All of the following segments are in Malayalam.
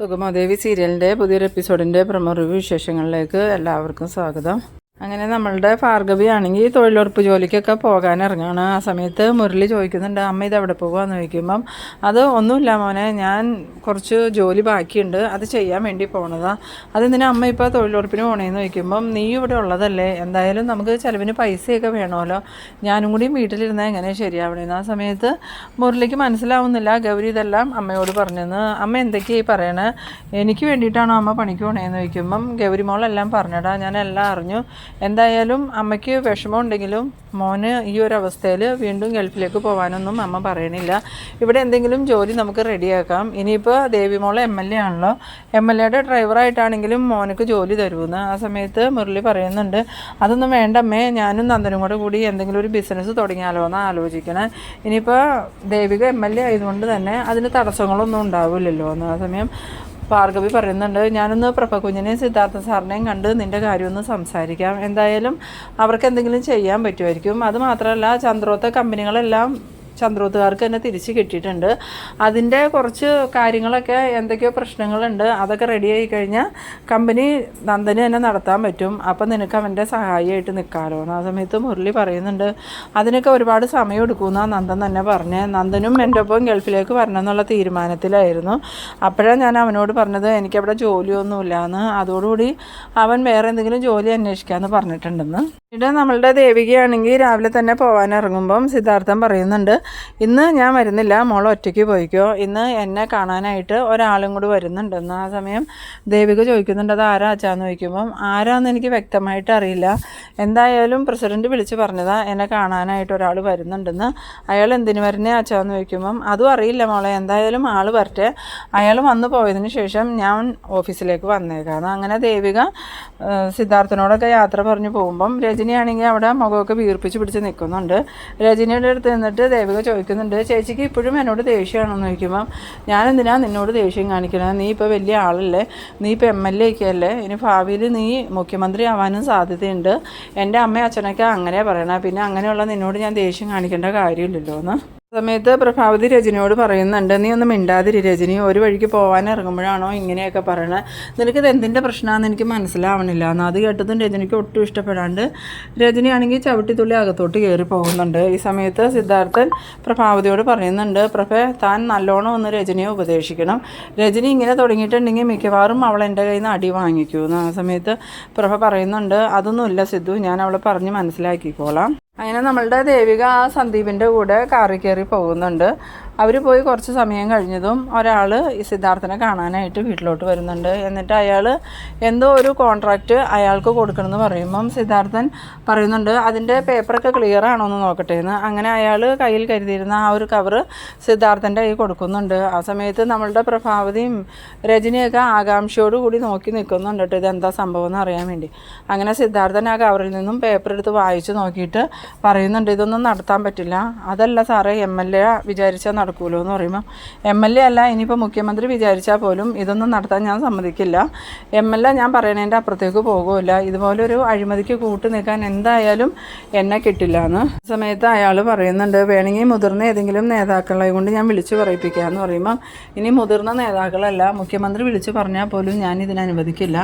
സുഗമാദേവി സീരിയലിന്റെ പുതിയൊരു എപ്പിസോഡിന്റെ പ്രമോ റിവ്യൂ വിശേഷങ്ങളിലേക്ക് എല്ലാവർക്കും സ്വാഗതം. അങ്ങനെ നമ്മളുടെ ഭാർഗവി ആണെങ്കിൽ തൊഴിലുറപ്പ് ജോലിക്കൊക്കെ പോകാൻ ഇറങ്ങുകയാണ് ആ സമയത്ത് മുരളി ചോദിക്കുന്നുണ്ട് അമ്മ ഇത് എവിടെ പോകുകയെന്ന് ചോദിക്കുമ്പം അത് ഒന്നുമില്ല മോനെ ഞാൻ കുറച്ച് ജോലി ബാക്കിയുണ്ട് അത് ചെയ്യാൻ വേണ്ടി പോണതാ. അതെന്തിനാ അമ്മ ഇപ്പോൾ തൊഴിലുറപ്പിന് പോണേന്ന് ചോദിക്കുമ്പം നീ ഇവിടെ ഉള്ളതല്ലേ എന്തായാലും നമുക്ക് ചിലവിന് പൈസയൊക്കെ വേണമല്ലോ ഞാനും കൂടി വീട്ടിലിരുന്നാൽ എങ്ങനെ ശരിയാവണേന്ന്. ആ സമയത്ത് മുരളിക്ക് മനസ്സിലാവുന്നില്ല ഗൗരി ഇതെല്ലാം അമ്മയോട് പറഞ്ഞെന്ന്. അമ്മ എന്തൊക്കെയായി പറയണേ? എനിക്ക് വേണ്ടിയിട്ടാണോ അമ്മ പണിക്ക് പോണേന്ന് ചോദിക്കുമ്പം ഗൗരി മോളെല്ലാം പറഞ്ഞടാ ഞാൻ എല്ലാം അറിഞ്ഞു. എന്തായാലും അമ്മയ്ക്ക് വിഷമമുണ്ടെങ്കിലും മോന് ഈ ഒരു അവസ്ഥയിൽ വീണ്ടും ഗൾഫിലേക്ക് പോകാനൊന്നും അമ്മ പറയണില്ല. ഇവിടെ എന്തെങ്കിലും ജോലി നമുക്ക് റെഡിയാക്കാം. ഇനിയിപ്പോൾ ദേവിമോളെ എം എൽ എ ആണല്ലോ. എം എൽ എയുടെ ഡ്രൈവറായിട്ടാണെങ്കിലും മോനക്ക് ജോലി തരുമെന്ന് ആ സമയത്ത് മുരളി പറയുന്നുണ്ട്. അതൊന്നും വേണ്ടമ്മേ ഞാനും നന്ദനും കൂടെ കൂടി എന്തെങ്കിലും ഒരു ബിസിനസ് തുടങ്ങിയാലോ എന്ന് ആലോചിക്കണേ. ഇനിയിപ്പോൾ ദേവിക എം എൽ എ ആയതുകൊണ്ട് തന്നെ അതിന് തടസ്സങ്ങളൊന്നും ഉണ്ടാവില്ലല്ലോ. എന്ന് ആ സമയം ഭാർഗവി പറയുന്നുണ്ട് ഞാനൊന്ന് പ്രഭ കുഞ്ഞിനെയും സിദ്ധാർത്ഥ സാറിനെയും കണ്ട് നിന്റെ കാര്യമൊന്ന് സംസാരിക്കാം. എന്തായാലും അവർക്ക് എന്തെങ്കിലും ചെയ്യാൻ പറ്റുമായിരിക്കും. അതുമാത്രമല്ല ചന്ദ്രോത്ത കമ്പനികളെല്ലാം ചന്ദ്രോത്തുകാർക്ക് തന്നെ തിരിച്ച് കിട്ടിയിട്ടുണ്ട്. അതിന്റെ കുറച്ച് കാര്യങ്ങളൊക്കെ എന്തൊക്കെയോ പ്രശ്നങ്ങളുണ്ട്. അതൊക്കെ റെഡി ആയി കഴിഞ്ഞാൽ കമ്പനി നന്ദന് തന്നെ നടത്താൻ പറ്റും. അപ്പം നിനക്ക് അവന്റെ സഹായിയായിട്ട് നിൽക്കാമല്ലോ ആ സമയത്ത് മുരളി പറയുന്നുണ്ട് അതിനൊക്കെ ഒരുപാട് സമയം എടുക്കുമെന്നാണ് നന്ദൻ തന്നെ പറഞ്ഞത് നന്ദനും എന്റെ ഒപ്പം ഗൾഫിലേക്ക് വരണം എന്നുള്ള തീരുമാനത്തിലായിരുന്നു. അപ്പോഴാണ് ഞാൻ അവനോട് പറഞ്ഞത് എനിക്കവിടെ ജോലിയൊന്നുമില്ല എന്ന് അതോടുകൂടി അവൻ വേറെ എന്തെങ്കിലും ജോലി അന്വേഷിക്കാമെന്ന് പറഞ്ഞിട്ടുണ്ടെന്ന്. ഇവിടെ നമ്മളുടെ ദേവികയാണെങ്കിൽ രാവിലെ തന്നെ പോകാൻ ഇറങ്ങുമ്പം സിദ്ധാർത്ഥൻ പറയുന്നുണ്ട് ഇന്ന് ഞാൻ വരുന്നില്ല മോൾ ഒറ്റയ്ക്ക് പോയിക്കോ. ഇന്ന് എന്നെ കാണാനായിട്ട് ഒരാളും കൂടി വരുന്നുണ്ടെന്ന് ആ സമയം ദേവിക ചോദിക്കുന്നുണ്ട് അത് ആരാ അച്ഛാന്ന് ചോദിക്കുമ്പം ആരാന്ന് എനിക്ക് വ്യക്തമായിട്ട് അറിയില്ല. എന്തായാലും പ്രസിഡന്റ് വിളിച്ച് പറഞ്ഞതാ എന്നെ കാണാനായിട്ട് ഒരാൾ വരുന്നുണ്ടെന്ന്. അയാൾ എന്തിനു വരുന്നേ അച്ഛാന്ന് ചോദിക്കുമ്പം അതും അറിയില്ല മോളെ എന്തായാലും ആൾ വരട്ടെ. അയാൾ വന്നു പോയതിന് ശേഷം ഞാൻ ഓഫീസിലേക്ക് വന്നേക്കാം അങ്ങനെ ദേവിക സിദ്ധാർത്ഥനോടൊക്കെ യാത്ര പറഞ്ഞു പോകുമ്പം രജനിയാണെങ്കിൽ അവിടെ മുഖമൊക്കെ വീർപ്പിച്ച് പിടിച്ച് നിൽക്കുന്നുണ്ട്. രജനിയുടെ അടുത്ത് നിന്നിട്ട് ദേവിക ചോദിക്കുന്നുണ്ട് ചേച്ചിക്ക് ഇപ്പോഴും എന്നോട് ദേഷ്യമാണെന്ന് ചോദിക്കുമ്പം ഞാൻ എന്തിനാ നിന്നോട് ദേഷ്യം കാണിക്കണത്? നീ ഇപ്പോൾ വലിയ ആളല്ലേ? നീ ഇപ്പോൾ എം എൽ എ ഒക്കെ അല്ലേ? ഇനി ഭാവിയിൽ നീ മുഖ്യമന്ത്രി ആവാനും സാധ്യതയുണ്ട്. എന്റെ അമ്മയും അച്ഛനൊക്കെ അങ്ങനെയാണ് പറയണ. പിന്നെ അങ്ങനെയുള്ള നിന്നോട് ഞാൻ ദേഷ്യം കാണിക്കേണ്ട കാര്യമില്ലല്ലോ എന്ന് സമയത്ത് പ്രഭാവതി രജനിയോട് പറയുന്നുണ്ട് നീ ഒന്ന് മിണ്ടാതിരി രജനി. ഒരു വഴിക്ക് പോകാൻ ഇറങ്ങുമ്പോഴാണോ ഇങ്ങനെയൊക്കെ പറയണത് നിനക്കിത് എന്തിന്റെ പ്രശ്നമാണെന്ന് എനിക്ക് മനസ്സിലാവണില്ല. എന്ന് അത് കേട്ടതും രജനിക്ക് ഒട്ടും ഇഷ്ടപ്പെടാണ്ട് രജനിയാണെങ്കിൽ ചവിട്ടിത്തുള്ളി അകത്തോട്ട് കയറി പോകുന്നുണ്ട്. ഈ സമയത്ത് സിദ്ധാർത്ഥൻ പ്രഭാവതിയോട് പറയുന്നുണ്ട് പ്രഭ താൻ നല്ലോണം ഒന്ന് രജനിയെ ഉപദേശിക്കണം. രജനി ഇങ്ങനെ തുടങ്ങിയിട്ടുണ്ടെങ്കിൽ മിക്കവാറും അവൾ എന്റെ കയ്യിൽ നിന്ന് അടി വാങ്ങിക്കൂ എന്ന് ആ സമയത്ത് പ്രഭ പറയുന്നുണ്ട് അതൊന്നുമില്ല സിദ്ധു ഞാൻ അവളെ പറഞ്ഞ് മനസ്സിലാക്കിക്കോളാം. അങ്ങനെ നമ്മളുടെ ദേവിക ആ സന്ദീപിന്റെ കൂടെ കാറി കയറി പോകുന്നുണ്ട്. അവർ പോയി കുറച്ച് സമയം കഴിഞ്ഞതും ഒരാൾ ഈ സിദ്ധാർത്ഥനെ കാണാനായിട്ട് വീട്ടിലോട്ട് വരുന്നുണ്ട്. എന്നിട്ട് അയാൾ എന്തോ ഒരു കോൺട്രാക്റ്റ് അയാൾക്ക് കൊടുക്കണമെന്ന് പറയുമ്പം സിദ്ധാർത്ഥൻ പറയുന്നുണ്ട് അതിന്റെ പേപ്പറൊക്കെ ക്ലിയർ ആണോ എന്ന് നോക്കട്ടെ എന്ന്. അങ്ങനെ അയാൾ കയ്യിൽ കരുതിയിരുന്ന ആ ഒരു കവറ് സിദ്ധാർത്ഥന്റെ കയ്യിൽ കൊടുക്കുന്നുണ്ട്. ആ സമയത്ത് നമ്മളുടെ പ്രഭാവതിയും രജനിയൊക്കെ ആകാംക്ഷയോട് കൂടി നോക്കി നിൽക്കുന്നുണ്ട് കേട്ടോ ഇതെന്താ സംഭവം എന്ന് അറിയാൻ വേണ്ടി. അങ്ങനെ സിദ്ധാർത്ഥൻ ആ കവറിൽ നിന്നും പേപ്പർ എടുത്ത് വായിച്ച് നോക്കിയിട്ട് പറയുന്നുണ്ട് ഇതൊന്നും നടത്താൻ പറ്റില്ല. അതല്ല സാറേ എം എൽ എ വിചാരിച്ചാൽ നടക്കുമല്ലോ എന്ന് പറയുമ്പോൾ എം എൽ എ അല്ല ഇനിയിപ്പോൾ മുഖ്യമന്ത്രി വിചാരിച്ചാൽ പോലും ഇതൊന്നും നടത്താൻ ഞാൻ സമ്മതിക്കില്ല. എം എൽ എ ഞാൻ പറയണതിന്റെ അപ്പുറത്തേക്ക് പോകുമല്ല ഇതുപോലൊരു അഴിമതിക്ക് കൂട്ട് നിൽക്കാൻ എന്തായാലും എന്നെ കിട്ടില്ല എന്ന്. സമയത്ത് അയാൾ പറയുന്നുണ്ട് വേണമെങ്കിൽ മുതിർന്ന ഏതെങ്കിലും നേതാക്കളെ കൊണ്ട് ഞാൻ വിളിച്ചു പറയിപ്പിക്കാമെന്ന് പറയുമ്പോൾ ഇനി മുതിർന്ന നേതാക്കളല്ല മുഖ്യമന്ത്രി വിളിച്ചു പറഞ്ഞാൽ പോലും ഞാൻ ഇതിനെ അനുവദിക്കില്ല.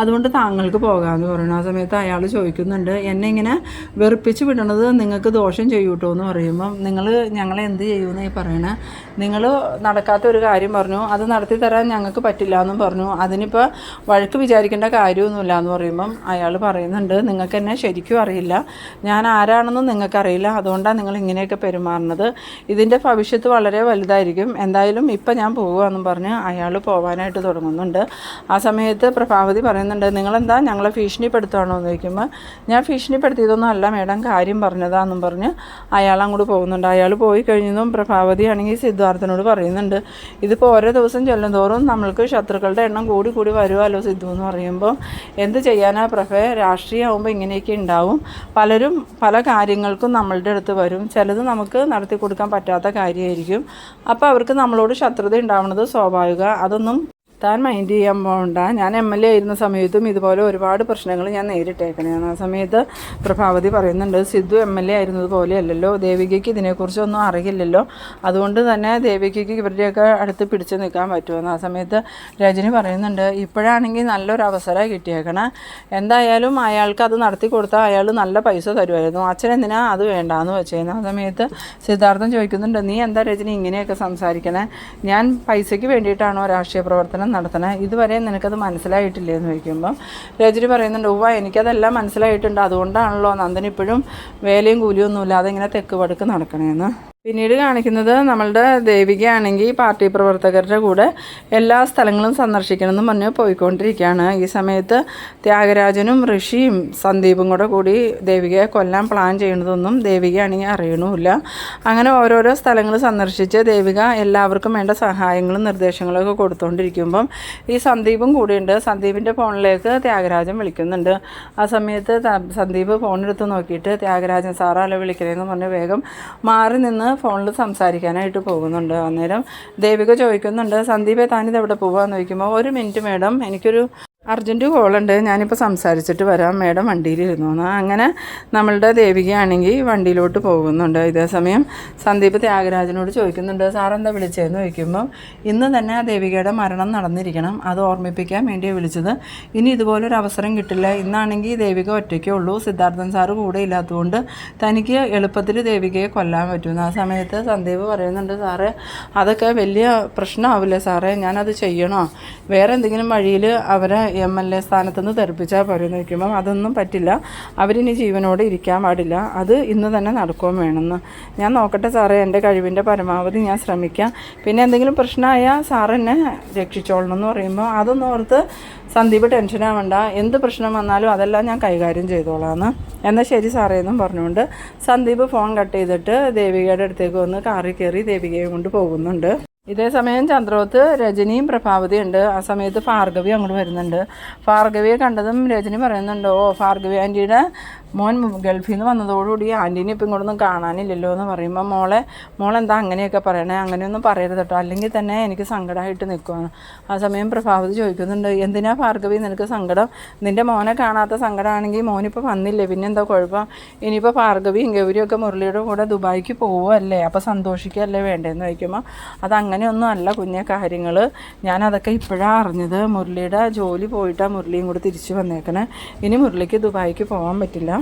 അതുകൊണ്ട് താങ്കൾക്ക് പോകാമെന്ന് പറയുന്നു. ആ സമയത്ത് അയാൾ ചോദിക്കുന്നുണ്ട് എന്നെ ഇങ്ങനെ വെറുപ്പിച്ച് വിടണത് നിങ്ങൾക്ക് ദോഷം ചെയ്യൂ കേട്ടോ എന്ന് പറയുമ്പം നിങ്ങൾ ഞങ്ങളെ എന്ത് ചെയ്യുമെന്ന് ഈ പറയണേ. നിങ്ങൾ നടക്കാത്ത ഒരു കാര്യം പറഞ്ഞു അത് നടത്തി തരാൻ ഞങ്ങൾക്ക് പറ്റില്ല എന്നും പറഞ്ഞു. അതിനിപ്പോൾ വഴക്ക് വിചാരിക്കേണ്ട കാര്യമൊന്നുമില്ല എന്ന് പറയുമ്പം അയാൾ പറയുന്നുണ്ട് നിങ്ങൾക്ക് എന്നെ ശരിക്കും അറിയില്ല. ഞാൻ ആരാണെന്നും നിങ്ങൾക്കറിയില്ല. അതുകൊണ്ടാണ് നിങ്ങൾ ഇങ്ങനെയൊക്കെ പെരുമാറുന്നത്. ഇതിന്റെ ഭവിഷ്യത്ത് വളരെ വലുതായിരിക്കും. എന്തായാലും ഇപ്പം ഞാൻ പോകുകയെന്നും പറഞ്ഞ് അയാൾ പോകാനായിട്ട് തുടങ്ങുന്നുണ്ട്. ആ സമയത്ത് പ്രഭാവതി പറയുന്നുണ്ട് നിങ്ങളെന്താ ഞങ്ങളെ ഭീഷണിപ്പെടുത്തുകയാണോ എന്ന് ചോദിക്കുമ്പോൾ ഞാൻ ഭീഷണിപ്പെടുത്തിയതൊന്നും അല്ല മേഡം. കാര്യം പറഞ്ഞതാന്നും പറഞ്ഞ് അയാൾ അങ്ങോട്ട് പോകുന്നുണ്ട്. അയാൾ പോയി കഴിഞ്ഞതും പ്രഭാവതി ആണെങ്കിൽ സിദ്ധാർത്ഥനോട് പറയുന്നുണ്ട്. ഇതിപ്പോൾ ഓരോ ദിവസം ചെല്ലുന്തോറും നമ്മൾക്ക് ശത്രുക്കളുടെ എണ്ണം കൂടി കൂടി വരുമല്ലോ സിദ്ധു എന്ന് പറയുമ്പോൾ എന്ത് ചെയ്യാനാ പ്രഭേ? രാഷ്ട്രീയമാകുമ്പോൾ ഇങ്ങനെയൊക്കെ ഉണ്ടാവും. പലരും പല കാര്യങ്ങൾക്കും നമ്മളുടെ അടുത്ത് വരും. ചിലത് നമുക്ക് നടത്തി കൊടുക്കാൻ പറ്റാത്ത കാര്യമായിരിക്കും. അപ്പോൾ അവർക്ക് നമ്മളോട് ശത്രുത ഉണ്ടാവുന്നത് സ്വാഭാവിക. അതൊന്നും താൻ മൈൻഡ് ചെയ്യാൻ പോകണ്ട ഞാൻ എം എൽ എ ആയിരുന്ന സമയത്തും ഇതുപോലെ ഒരുപാട് പ്രശ്നങ്ങൾ ഞാൻ നേരിട്ടേക്കണേന്ന്. ആ സമയത്ത് പ്രഭാവതി പറയുന്നുണ്ട് സിദ്ധു എം എൽ എ ആയിരുന്നത് പോലെയല്ലല്ലോ. ദേവികയ്ക്ക് ഇതിനെക്കുറിച്ചൊന്നും അറിയില്ലല്ലോ. അതുകൊണ്ട് തന്നെ ദേവികയ്ക്ക് ഇവരുടെയൊക്കെ അടുത്ത് പിടിച്ചു നിൽക്കാൻ പറ്റുമെന്ന്. ആ സമയത്ത് രജനി പറയുന്നുണ്ട് ഇപ്പോഴാണെങ്കിൽ നല്ലൊരു അവസരം കിട്ടിയേക്കണേ. എന്തായാലും അയാൾക്ക് അത് നടത്തി കൊടുത്താൽ അയാൾ നല്ല പൈസ തരുമായിരുന്നു. അച്ഛൻ എന്തിനാ അത് വേണ്ടാന്ന് വെച്ചേന്ന്. ആ സമയത്ത് സിദ്ധാർത്ഥം ചോദിക്കുന്നുണ്ട് നീ എന്താ രജനി ഇങ്ങനെയൊക്കെ സംസാരിക്കണേ? ഞാൻ പൈസയ്ക്ക് വേണ്ടിയിട്ടാണോ രാഷ്ട്രീയ പ്രവർത്തനം നടത്തണേ? ഇതുവരെ നിനക്കത് മനസ്സിലായിട്ടില്ലേ എന്ന് ചോദിക്കുമ്പം രജനി പറയുന്നുണ്ട് ഉവ്വ എനിക്കതെല്ലാം മനസ്സിലായിട്ടുണ്ട്. അതുകൊണ്ടാണല്ലോ നന്ദൻ വേലയും കൂലിയൊന്നുമില്ലാതെ ഇങ്ങനെ തെക്ക് പടുക്ക് നടക്കണേന്ന്. പിന്നീട് കാണിക്കുന്നത് നമ്മളുടെ ദേവികയാണെങ്കിൽ പാർട്ടി പ്രവർത്തകരുടെ കൂടെ എല്ലാ സ്ഥലങ്ങളും സന്ദർശിക്കണമെന്ന് പറഞ്ഞ് പോയിക്കൊണ്ടിരിക്കുകയാണ്. ഈ സമയത്ത് ത്യാഗരാജനും ഋഷിയും സന്ദീപും കൂടെ കൂടി ദേവികയെ കൊല്ലാൻ പ്ലാൻ ചെയ്യണതൊന്നും ദേവികയാണെങ്കിൽ അറിയണമില്ല. അങ്ങനെ ഓരോരോ സ്ഥലങ്ങൾ സന്ദർശിച്ച് ദേവിക എല്ലാവർക്കും വേണ്ട സഹായങ്ങളും നിർദ്ദേശങ്ങളൊക്കെ കൊടുത്തുകൊണ്ടിരിക്കുമ്പം ഈ സന്ദീപും കൂടിയുണ്ട്. സന്ദീപിന്റെ ഫോണിലേക്ക് ത്യാഗരാജൻ വിളിക്കുന്നുണ്ട്. ആ സമയത്ത് സന്ദീപ് ഫോണെടുത്ത് നോക്കിയിട്ട് ത്യാഗരാജൻ സാറാലോ വിളിക്കണേന്ന് പറഞ്ഞ് വേഗം മാറി നിന്ന് ഫോണിൽ സംസാരിക്കാനായിട്ട് പോകുന്നുണ്ട്. അന്നേരം ദേവിക ചോദിക്കുന്നുണ്ട് സന്ദീപെ താനിത് എവിടെ പോവാന്ന്? ചോദിക്കുമ്പോൾ ഒരു മിനിറ്റ് മേഡം. എനിക്കൊരു അർജന്റ് കോളുണ്ട്. ഞാനിപ്പോൾ സംസാരിച്ചിട്ട് വരാം. മേഡം വണ്ടിയിലിരുന്നു. എന്ന് അങ്ങനെ നമ്മളുടെ ദേവികയാണെങ്കിൽ വണ്ടിയിലോട്ട് പോകുന്നുണ്ട്. ഇതേ സമയം സന്ദീപ് ത്യാഗരാജനോട് ചോദിക്കുന്നുണ്ട് സാറെന്താ വിളിച്ചതെന്ന് ചോദിക്കുമ്പം ഇന്ന് തന്നെ ആ ദേവികയുടെ മരണം നടന്നിരിക്കണം. അത് ഓർമ്മിപ്പിക്കാൻ വേണ്ടിയാണ് വിളിച്ചത്. ഇനി ഇതുപോലൊരു അവസരം കിട്ടില്ല. ഇന്നാണെങ്കിൽ ദേവിക ഒറ്റയ്ക്കേ ഉള്ളൂ. സിദ്ധാർത്ഥൻ സാറ് കൂടെ ഇല്ലാത്തതുകൊണ്ട് തനിക്ക് എളുപ്പത്തിൽ ദേവികയെ കൊല്ലാൻ പറ്റും. ആ സമയത്ത് സന്ദീപ് പറയുന്നുണ്ട് സാറേ അതൊക്കെ വലിയ പ്രശ്നമാവില്ലേ സാറേ? ഞാനത് ചെയ്യണോ? വേറെ എന്തെങ്കിലും വഴിയിൽ അവരെ എം എൽ എ സ്ഥാനത്ത് നിന്ന് തെറിപ്പിച്ചാൽ പോരെന്ന് ചോദിക്കുമ്പം അതൊന്നും പറ്റില്ല. അവരിനി ജീവനോടെ ഇരിക്കാൻ പാടില്ല. അത് ഇന്ന് തന്നെ നടക്കുകയും വേണമെന്ന്. ഞാൻ നോക്കട്ടെ സാറേ എന്റെ കഴിവിന്റെ പരമാവധി ഞാൻ ശ്രമിക്കാം. പിന്നെ എന്തെങ്കിലും പ്രശ്നമായാൽ സാറെന്നെ രക്ഷിച്ചോളണം എന്ന് പറയുമ്പോൾ അതൊന്നും ഓർത്ത് സന്ദീപ് ടെൻഷനാവണ്ട എന്ത് പ്രശ്നം വന്നാലും അതെല്ലാം ഞാൻ കൈകാര്യം ചെയ്തോളാന്ന്. എന്നാൽ ശരി സാറേ എന്നും പറഞ്ഞുകൊണ്ട് സന്ദീപ് ഫോൺ കട്ട് ചെയ്തിട്ട് ദേവികയുടെ അടുത്തേക്ക് വന്ന് കാറിൽ കയറി ദേവികയെ കൊണ്ട് പോകുന്നുണ്ട്. ഇതേ സമയം ചന്ദ്രോത്ത് രജനിയും പ്രഭാവതി ഉണ്ട്. ആ സമയത്ത് ഭാർഗവി അങ്ങോട്ട് വരുന്നുണ്ട്. ഭാർഗവിയെ കണ്ടതും രജനി പറയുന്നുണ്ട് ഓ ഭാർഗവി ആന്റിയുടെ മോൻ ഗൾഫിൽ നിന്ന് വന്നതോടുകൂടി ആന്റീനെ ഇപ്പം ഇങ്ങോട്ടൊന്നും കാണാനില്ലല്ലോ എന്ന് പറയുമ്പോൾ മോളെ മോളെന്താ അങ്ങനെയൊക്കെ പറയണേ? അങ്ങനെയൊന്നും പറയരുത് കേട്ടോ. അല്ലെങ്കിൽ തന്നെ എനിക്ക് സങ്കടമായിട്ട് നിൽക്കുവാണ് ആ സമയം പ്രഭാവതി ചോദിക്കുന്നുണ്ട് എന്തിനാ ഭാർഗവി നിനക്ക് സങ്കടം? നിന്റെ മോനെ കാണാത്ത സങ്കടമാണെങ്കിൽ മോനിപ്പോൾ വന്നില്ലേ? പിന്നെ എന്താ കുഴപ്പം? ഇനിയിപ്പോൾ ഭാർഗവിയും ഗൗരിയൊക്കെ മുരളിയുടെ കൂടെ ദുബായിക്ക് പോവുമല്ലേ അപ്പോൾ സന്തോഷിക്കുകയല്ലേ വേണ്ടതെന്ന് ചോദിക്കുമ്പോൾ അതങ്ങനെയൊന്നും അല്ല കുഞ്ഞെ കാര്യങ്ങൾ ഞാനതൊക്കെ ഇപ്പോഴാണ് അറിഞ്ഞത്. മുരളിയുടെ ജോലി പോയിട്ടാണ് മുരളിയും കൂടെ തിരിച്ചു വന്നേക്കണേ. ഇനി മുരളിക്ക് ദുബായിക്ക് പോകാൻ പറ്റില്ല.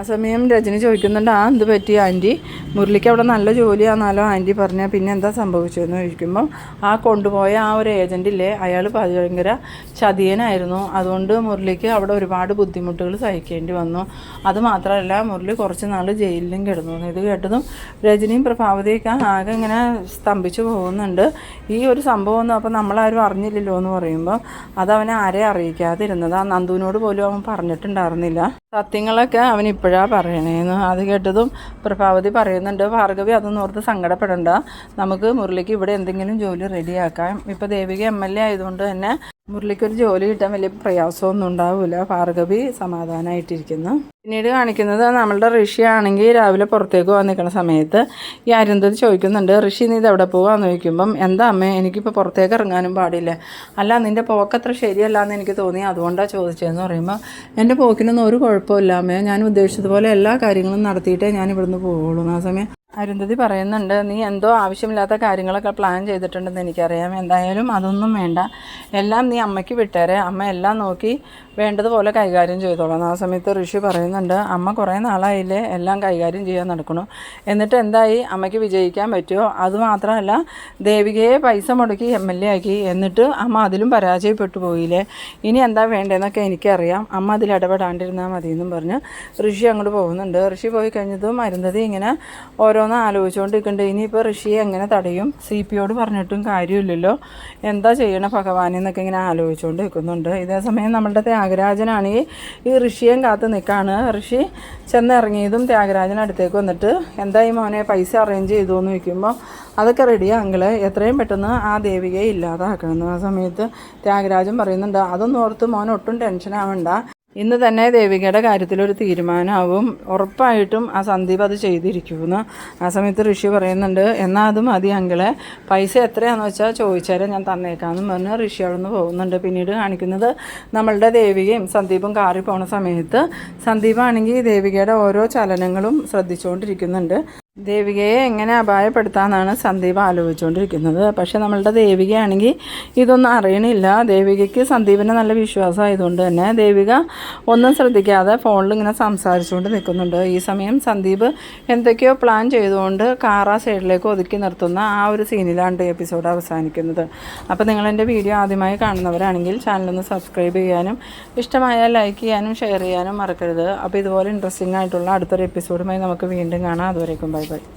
ആ സമയം രജനി ചോദിക്കുന്നുണ്ട് ആ എന്ത് പറ്റി ആന്റി? മുരളിക്ക് അവിടെ നല്ല ജോലിയാണെന്നാലോ ആന്റി പറഞ്ഞാൽ പിന്നെ എന്താ സംഭവിച്ചതെന്ന് ചോദിക്കുമ്പം ആ കൊണ്ടുപോയ ആ ഒരു ഏജന്റില്ലേ അയാൾ ഭയങ്കര ചതിയനായിരുന്നു. അതുകൊണ്ട് മുരളിക്ക് അവിടെ ഒരുപാട് ബുദ്ധിമുട്ടുകൾ സഹിക്കേണ്ടി വന്നു. അത് മാത്രമല്ല മുരളി കുറച്ച് നാൾ ജയിലിലും കിടന്നു. ഇത് കേട്ടതും രജനിയും പ്രഭാവതിയൊക്കെ ആകെ ഇങ്ങനെ സ്തംഭിച്ചു പോകുന്നുണ്ട്. ഈ ഒരു സംഭവം ഒന്നും അപ്പോൾ നമ്മളാരും അറിഞ്ഞില്ലല്ലോ എന്ന് പറയുമ്പോൾ അത് അവനെ ആരെ അറിയിക്കാതിരുന്നത്. ആ നന്ദുവിനോട് പോലും അവൻ പറഞ്ഞിട്ടുണ്ടായിരുന്നില്ല. സത്യങ്ങളൊക്കെ അവൻ ഇപ്പോഴാണ് പറയണേന്ന്. അത് കേട്ടതും പ്രഭാവതി പറയുന്നുണ്ട് ഭാർഗവി അതൊന്നും ഓർത്ത് സങ്കടപ്പെടണ്ട. നമുക്ക് മുരളിക്ക് ഇവിടെ എന്തെങ്കിലും ജോലി റെഡിയാക്കാം. ഇപ്പോൾ ദേവിക എം എൽ എ ആയതുകൊണ്ട് തന്നെ മുരളിക്ക് ഒരു ജോലി കിട്ടാൻ വലിയ പ്രയാസമൊന്നും ഉണ്ടാവില്ല ഭാർഗവി സമാധാനമായിട്ടിരിക്കുന്നു പിന്നീട് കാണിക്കുന്നത് നമ്മളുടെ ഋഷി ആണെങ്കിൽ രാവിലെ പുറത്തേക്ക് പോകാൻ നിൽക്കുന്ന സമയത്ത് ഈ അരുന്ധതി ചോദിക്കുന്നുണ്ട് ഋഷി നീ ഇത് എവിടെ പോകാമെന്ന് ചോദിക്കുമ്പം എന്താ അമ്മേ എനിക്കിപ്പോൾ പുറത്തേക്ക് ഇറങ്ങാനും പാടില്ല. അല്ല നിന്റെ പോക്കത്ര ശരിയല്ല എന്ന് എനിക്ക് തോന്നി. അതുകൊണ്ടാണ് ചോദിച്ചതെന്ന് പറയുമ്പോൾ എന്റെ പോക്കിനൊന്നും ഒരു കുഴപ്പമില്ല അമ്മേ. ഞാൻ ഉദ്ദേശിച്ചതുപോലെ എല്ലാ കാര്യങ്ങളും നടത്തിയിട്ടേ ഞാൻ ഇവിടുന്ന് പോവുള്ളൂ. ആ സമയം അരുന്ധതി പറയുന്നുണ്ട് നീ എന്തോ ആവശ്യമില്ലാത്ത കാര്യങ്ങളൊക്കെ പ്ലാൻ ചെയ്തിട്ടുണ്ടെന്ന് എനിക്കറിയാം. എന്തായാലും അതൊന്നും വേണ്ട. എല്ലാം നീ അമ്മയ്ക്ക് വിട്ടേരെ. അമ്മ എല്ലാം നോക്കി വേണ്ടതുപോലെ കൈകാര്യം ചെയ്തോളാം. ആ സമയത്ത് ഋഷി പറയുന്നുണ്ട് അമ്മ കുറേ നാളായില്ലേ എല്ലാം കൈകാര്യം ചെയ്യാൻ നടക്കണോ. എന്നിട്ട് എന്തായി? അമ്മയ്ക്ക് വിജയിക്കാൻ പറ്റുമോ? അതുമാത്രമല്ല ദേവികയെ പൈസ മുടക്കി എം എൽ എ ആക്കി. എന്നിട്ട് അമ്മ അതിലും പരാജയപ്പെട്ടു പോയില്ലേ? ഇനി എന്താ വേണ്ടതെന്നൊക്കെ എനിക്കറിയാം. അമ്മ അതിൽ ഇടപെടാണ്ടിരുന്നാൽ മതി എന്നും പറഞ്ഞ് ഋഷി അങ്ങോട്ട് പോകുന്നുണ്ട്. ഋഷി പോയി കഴിഞ്ഞതും അരുന്ധതി ഇങ്ങനെ ഓരോന്ന് ആലോചിച്ചുകൊണ്ടിരിക്കുന്നുണ്ട് ഇനിയിപ്പോൾ ഋഷിയെ എങ്ങനെ തടയും? സി പിയോട് പറഞ്ഞിട്ടും കാര്യമില്ലല്ലോ. എന്താ ചെയ്യണ ഭഗവാൻ എന്നൊക്കെ ഇങ്ങനെ ആലോചിച്ചുകൊണ്ട് നിൽക്കുന്നുണ്ട് ഇതേ സമയം നമ്മളുടെ ത്യാഗരാജനാണെങ്കിൽ ഈ ഋഷിയെ കാത്ത് നിൽക്കുകയാണ് ഋഷി ചെന്നിറങ്ങിയതും ത്യാഗരാജൻ അടുത്തേക്ക് വന്നിട്ട് ഈ മോനെ പൈസ അറേഞ്ച് ചെയ്തു എന്ന് ചോദിക്കുമ്പോൾ അതൊക്കെ റെഡിയാ എത്രയും പെട്ടെന്ന് ആ ദേവികയെ ഇല്ലാതാക്കണം. ആ സമയത്ത് ത്യാഗരാജൻ പറയുന്നുണ്ട് അതൊന്നും ഓർത്ത് മോൻ ഒട്ടും ടെൻഷൻ ആവണ്ട. ഇന്ന് തന്നെ ദേവികയുടെ കാര്യത്തിലൊരു തീരുമാനമാവും. ഉറപ്പായിട്ടും ആ സന്ദീപ് അത് ചെയ്തിരിക്കുമെന്ന് ആ സമയത്ത് ഋഷി പറയുന്നുണ്ട്. എന്നാൽ അത് മതി അങ്കിളെ. പൈസ എത്രയാണെന്ന് വെച്ചാൽ ചോദിച്ചാലേ ഞാൻ തന്നേക്കാമെന്നും പറഞ്ഞ് ഋഷി അവിടെ നിന്ന് പോകുന്നുണ്ട്. പിന്നീട് കാണിക്കുന്നത് നമ്മളുടെ ദേവികയും സന്ദീപും കാറി പോണ സമയത്ത്. സന്ദീപാണെങ്കിൽ ദേവികയുടെ ഓരോ ചലനങ്ങളും ശ്രദ്ധിച്ചുകൊണ്ടിരിക്കുന്നുണ്ട് ദേവികയെ എങ്ങനെ അപായപ്പെടുത്താമെന്നാണ് സന്ദീപ് ആലോചിച്ചുകൊണ്ടിരിക്കുന്നത്. പക്ഷെ നമ്മളുടെ ദേവികയാണെങ്കിൽ ഇതൊന്നും അറിയണില്ല. ദേവികയ്ക്ക് സന്ദീപിനെ നല്ല വിശ്വാസമായതുകൊണ്ട് തന്നെ ദേവിക ഒന്നും ശ്രദ്ധിക്കാതെ ഫോണിൽ ഇങ്ങനെ സംസാരിച്ചുകൊണ്ട് നിൽക്കുന്നുണ്ട്. ഈ സമയം സന്ദീപ് എന്തൊക്കെയോ പ്ലാൻ ചെയ്തുകൊണ്ട് കാറ സൈഡിലേക്ക് ഒതുക്കി നിർത്തുന്ന ആ ഒരു സീനിലാണ് എപ്പിസോഡ് അവസാനിക്കുന്നത്. അപ്പോൾ നിങ്ങൾ എന്റെ വീഡിയോ ആദ്യമായി കാണുന്നവരാണെങ്കിൽ ചാനലൊന്ന് സബ്സ്ക്രൈബ് ചെയ്യാനും ഇഷ്ടമായാൽ ലൈക്ക് ചെയ്യാനും ഷെയർ ചെയ്യാനും മറക്കരുത്. അപ്പോൾ ഇതുപോലെ ഇൻട്രസ്റ്റിംഗ് ആയിട്ടുള്ള അടുത്തൊരു എപ്പിസോഡുമായി നമുക്ക് വീണ്ടും കാണാം. അതുവരേക്കും but